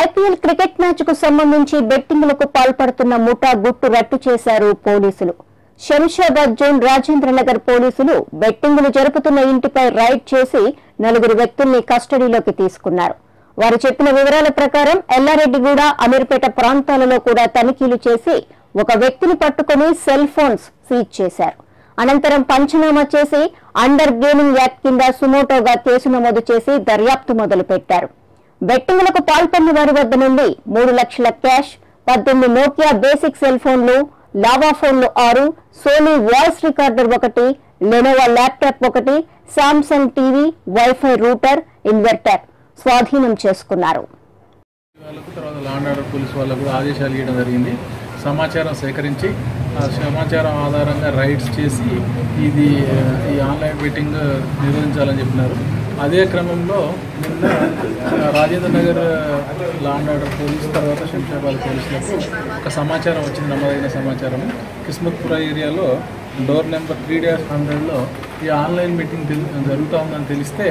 IPL cricket మ్యాచ్కు సంబంధించి బెట్టింగ్లకు పాల్పడుతున్న ముఠా గుట్టు రట్టు చేశారు పోలీసులు. శంషాబాద్ జోన్ రాజేంద్రనగర్ పోలీసులు బెట్టింగులు జరుపుతున్న ఇంటిపై రైడ్ చేసి నలుగురు వ్యక్తుల్ని కస్టడీలోకి తీసుకున్నారు. వారు చెప్పిన వివరాల ప్రకారం ఎల్లారెడ్డిగూడ అమీర్పేట ప్రాంతాలలో కూడా తనిఖీలు చేసి ఒక వ్యక్తిని పట్టుకుని సెల్ ఫోన్స్ సీజ్ చేశారు. అనంతరం పంచనామా చేసి అండర్ గేమింగ్ యాక్ట్ కింద సుమోటోగా కేసు నమోదు చేసి దర్యాప్తు మొదలుపెట్టారు. బెట్టింగులకు పాల్పడిన వారి వద్ద నుండి మూడు లక్షల క్యాష్ పద్దెనిమిది నోకియా బేసిక్ సెల్ ఫోన్లు లావా ఫోన్లు ఆరు సోనీ వాయిస్ రికార్డర్ ఒకటి లెనోవా ల్యాప్టాప్ ఒకటి Samsung TV WiFi router inverter స్వాధీనం చేసుకున్నారు. తర్వాత లాండ్ ఆర్డర్ పోలీస్ వాళ్ళకు ఆదేశాలు ఇవ్వడం జరిగింది. సమాచారం సేకరించి ఆ సమాచారం ఆధారంగా రైడ్స్ చేసి ఇది ఈ ఆన్లైన్ బెట్టింగ్ నిర్వహించాలని చెప్పినారు. అదే క్రమంలో నిన్న Rajendra Nagar law and order police తర్వాత శంషాబాద్ పోలీసులకు ఒక సమాచారం వచ్చింది నమ్మదగిన సమాచారం కిస్మత్పుర ఏరియాలో డోర్ నెంబర్ త్రీ డాష్ హండ్రెడ్లో ఈ ఆన్లైన్ మీటింగ్ జరుగుతూ ఉందని తెలిస్తే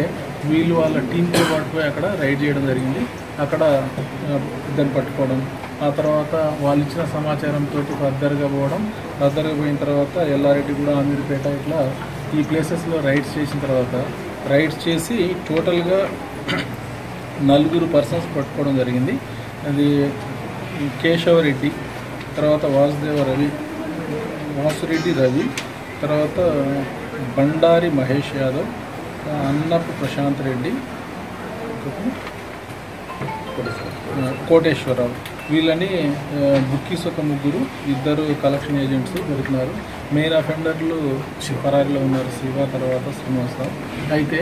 వీళ్ళు వాళ్ళ టీంతో పాటుపోయి అక్కడ రైడ్ చేయడం జరిగింది. అక్కడ ఇద్దరు ఇద్దరిని పట్టుకోవడం ఆ తర్వాత వాళ్ళు ఇచ్చిన సమాచారంతో ఫర్దర్గా పోవడం ఫర్దర్గా పోయిన తర్వాత ఎల్లారెడ్డి కూడా అమీర్పేట ఇట్లా ఈ ప్లేసెస్లో రైడ్స్ చేసిన తర్వాత రైడ్స్ చేసి టోటల్గా నలుగురు పర్సన్స్ పట్టుకోవడం జరిగింది. అది కేశవరెడ్డి తర్వాత వాసుదేవ రవి వాసురెడ్డి రవి తర్వాత బండారి మహేష్ యాదవ్ అన్నపు ప్రశాంత్ రెడ్డి కోటేశ్వరరావు. వీళ్ళని బుక్కీస్ ఒక ముగ్గురు ఇద్దరు కలెక్షన్ ఏజెంట్స్ దొరుకుతున్నారు మెయిన్ అఫెండర్లు పరారిలో ఉన్నారు శివ తర్వాత శ్రీనివాస అయితే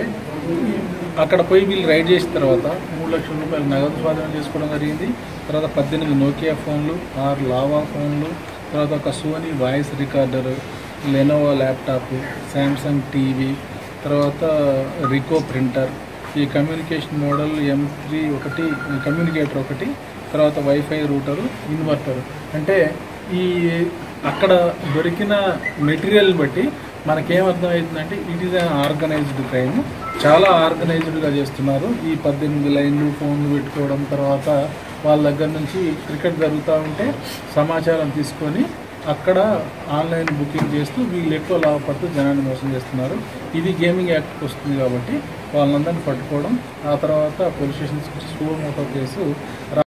అక్కడ పోయి వీళ్ళు రైడ్ చేసిన తర్వాత మూడు లక్షల రూపాయలు నగదు స్వాధీనం చేసుకోవడం జరిగింది. తర్వాత పద్దెనిమిది నోకియా ఫోన్లు ఆరు లావా ఫోన్లు తర్వాత ఒక Sony voice recorder Lenovo laptop Samsung TV తర్వాత రికో ప్రింటర్. ఈ కమ్యూనికేషన్ మోడల్ ఎం త్రీ ఒకటి కమ్యూనికేటర్ ఒకటి తర్వాత వైఫై రూటరు ఇన్వర్టరు అంటే ఈ అక్కడ దొరికిన మెటీరియల్ బట్టి మనకేమర్థమవుతుందంటే it is an organised crime చాలా ఆర్గనైజ్డ్గా చేస్తున్నారు. ఈ పద్దెనిమిది లైన్లు ఫోన్లు పెట్టుకోవడం తర్వాత వాళ్ళ దగ్గర నుంచి క్రికెట్ జరుగుతూ ఉంటే సమాచారం తీసుకొని అక్కడ ఆన్లైన్ బుకింగ్ చేస్తూ వీళ్ళు ఎక్కువ లాభపడుతూ జనాన్ని మోసం చేస్తున్నారు. ఇది గేమింగ్ యాక్ట్కి వస్తుంది కాబట్టి వాళ్ళందరినీ పట్టుకోవడం ఆ తర్వాత పోలీస్ స్టేషన్స్కి స్కూల్ మోటో కేసు